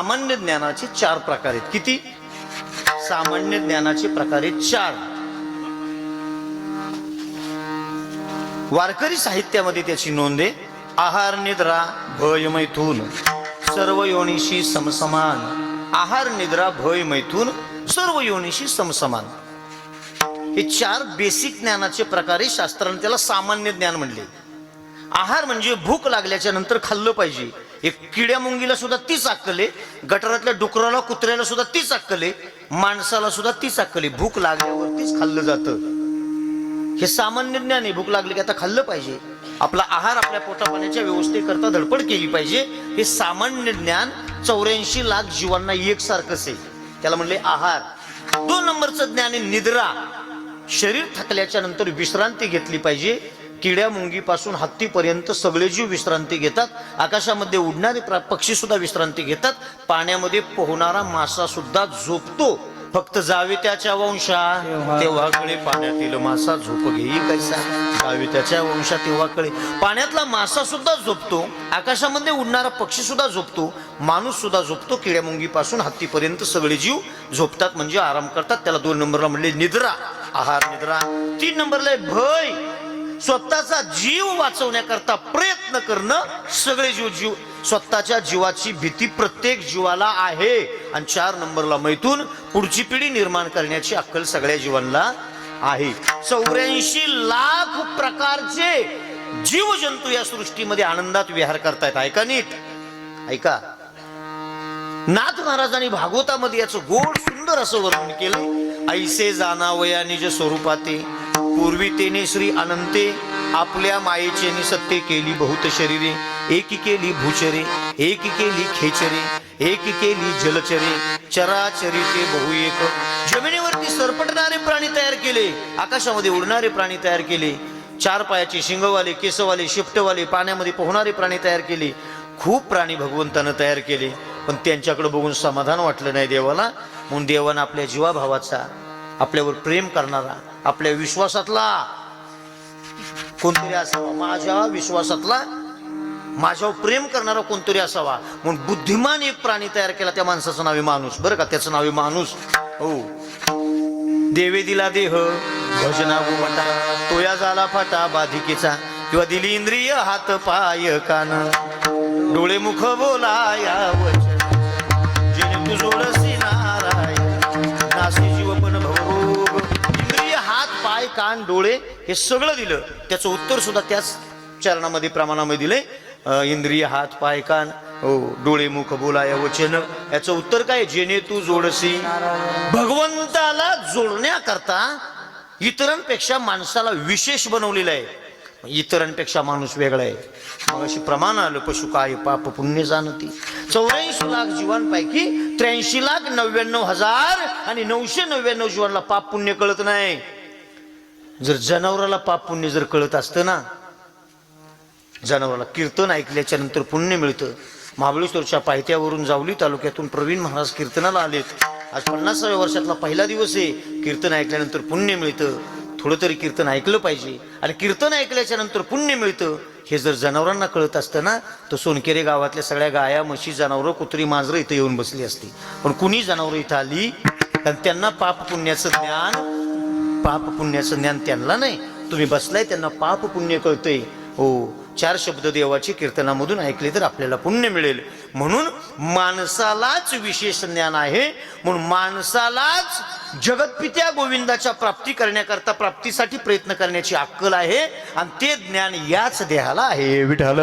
सामान्य ज्ञानाचे चार प्रकार आहेत. किती? सामान्य ज्ञानाचे प्रकार आहेत चार. वारकरी साहित्यामध्ये त्याची नोंद आहे. आहार निद्रा भय मैथून. सर्व योनीशी समसमान. आहार निद्रा भय मैथून. सर्व योनीशी समसमान. हे चार बेसिक ज्ञानाचे प्रकारे शास्त्राने त्याला सामान्य ज्ञान म्हणले. आहार म्हणजे भूक लागल्याच्या नंतर खाल्लं पाहिजे. एक किड्या मुंगीला सुद्धा तीच अक्कले गटारातल्या डुकराला कुत्र्याला सुद्धा तीच अक्कले माणसाला सुद्धा तीच अक्कले आहे. भूक लागल्यावरतीच खाल्लं जातं. हे सामान्य ज्ञान आहे. भूक लागली की आता खाल्लं पाहिजे. आपला आहार आपल्या पोटापाण्याच्या व्यवस्थेकरता धडपड केली पाहिजे. हे सामान्य ज्ञान चौऱ्याऐंशी लाख जीवांना एकसारखंच आहे. त्याला म्हणले आहार. दोन नंबरचं ज्ञान आहे निद्रा. शरीर थकल्याच्या नंतर विश्रांती घेतली पाहिजे. किड्या मुंगीपासून हत्तीपर्यंत सगळे जीव विश्रांती घेतात. आकाशामध्ये उडणारे पक्षी सुद्धा विश्रांती घेतात. पाण्यामध्ये पोहणारा मासा सुद्धा झोपतो. फक्त जावे त्याच्या वंशा. तेव्हा कळे पाण्यातील मासा झोप घेई कैसा. जावे त्याच्या वंशा तेव्हा कळे. पाण्यातला मासा सुद्धा झोपतो. आकाशामध्ये उडणारा पक्षी सुद्धा झोपतो. माणूस सुद्धा झोपतो. किड्या मुंगीपासून हत्तीपर्यंत सगळे जीव झोपतात म्हणजे आराम करतात. त्याला दोन नंबरला म्हणले निद्रा. आहार निद्रा. तीन नंबरला भय. स्वतःचा जीव वाचवण्याकरता प्रयत्न करणं सगळे जीव जीव स्वतःच्या जीवाची भीती प्रत्येक जीवाला आहे. आणि चार नंबरला मैथून पुढची पिढी निर्माण करण्याची अक्कल सगळ्या जीवांना आहे. चौऱ्याऐंशी लाख प्रकारचे जीवजंतू या सृष्टीमध्ये आनंदात विहार करतायत. ऐका नीट. ऐका. नाथ महाराजांनी भागवतामध्ये याचं गोड सुंदर असं वर्णन केलं. ऐसे जाणावया निज स्वरूपाते. पूर्वी तेने श्री अनंते आपल्या मायेचे सत्य केली बहुत शरीरे एक केली भूचरे एक केली खेचरे एक केली जलचरे चराचरी ते बहु एक. जमिनीवरती सरपटणारे प्राणी तयार केले आकाशामध्ये उडणारे प्राणी तयार केले चार पायाचे शिंगवाले केसवाले शिफ्टवाले पाण्यामध्ये पोहणारे प्राणी तयार केले खूप प्राणी भगवंतानं तयार केले पण त्यांच्याकडे बघून समाधान वाटलं नाही देवाला. म्हणून देवानं आपल्या जीवाभावाचा आपल्यावर प्रेम करणारा आपल्या विश्वासातला. कोणतरी असावा माझ्या विश्वासातला माझ्यावर प्रेम करणारा कोणतरी असावा. म्हणून बुद्धिमान एक प्राणी तयार केला त्या माणसाचं नावे माणूस. बरं का? त्याचं नावे माणूस. हो. देवे दिला देह भजना गोमटा तोया झाला फाटा बाधिकेचा किंवा दिली इंद्रिय हात पाय कान. डोळे मुख बोलाया वचन. जेणे तू कान डोळे हे सगळं दिलं. त्याचं उत्तर सुद्धा त्याच चरणामध्ये प्रमाणामध्ये दिले इंद्रिय हात पाय कान हो डोळे मुख बोलाया वचन याचं उत्तर काय? जेणे तू जोडसी. भगवंताला जोडण्याकरता इतरांपेक्षा माणसाला विशेष बनवलेलं आहे. इतरांपेक्षा माणूस वेगळा आहे. मग अशी प्रमाण आलं पशु काय पाप पुण्य जाणती. चौऱ्याऐंशी लाख जीवांपैकी त्र्याऐंशी लाख नव्याण्णव हजार आणि नऊशे नव्याण्णव जीवांना पाप पुण्य कळत नाही. जर जनावराला पाप पुण्य जर कळत असतं ना जनावराला कीर्तन ऐकल्याच्या नंतर पुण्य मिळतं. महाबळेश्वरच्या पायथ्यावरून जावली तालुक्यातून प्रवीण महाराज कीर्तनाला आलेत. आज पन्नासाव्या वर्षातला पहिला दिवस आहे. कीर्तन ऐकल्यानंतर पुण्य मिळतं. थोडं तरी कीर्तन ऐकलं पाहिजे. आणि कीर्तन ऐकल्याच्या नंतर पुण्य मिळतं. हे जर जनावरांना कळत असतं ना तर सोनकेरे गावातल्या सगळ्या गाया म्हशी जनावरं कुत्री मांजरं इथं येऊन बसली असती. पण कुणी जनावरं इथं आली? कारण त्यांना पाप पुण्याचं ज्ञान पाप पुण्याचं ज्ञान त्यांना नाही. तुम्ही बसलाय त्यांना पाप पुण्य कळतंय. हो चार शब्द देवाची कीर्तनामधून ऐकले तर आपल्याला पुण्य मिळेल. म्हणून माणसालाच विशेष ज्ञान आहे. म्हणून माणसालाच जगतपित्या गोविंदाच्या प्राप्ती करण्याकरता प्राप्तीसाठी प्रयत्न करण्याची अक्कल आहे. आणि ते ज्ञान याच देहाला आहे. विठाल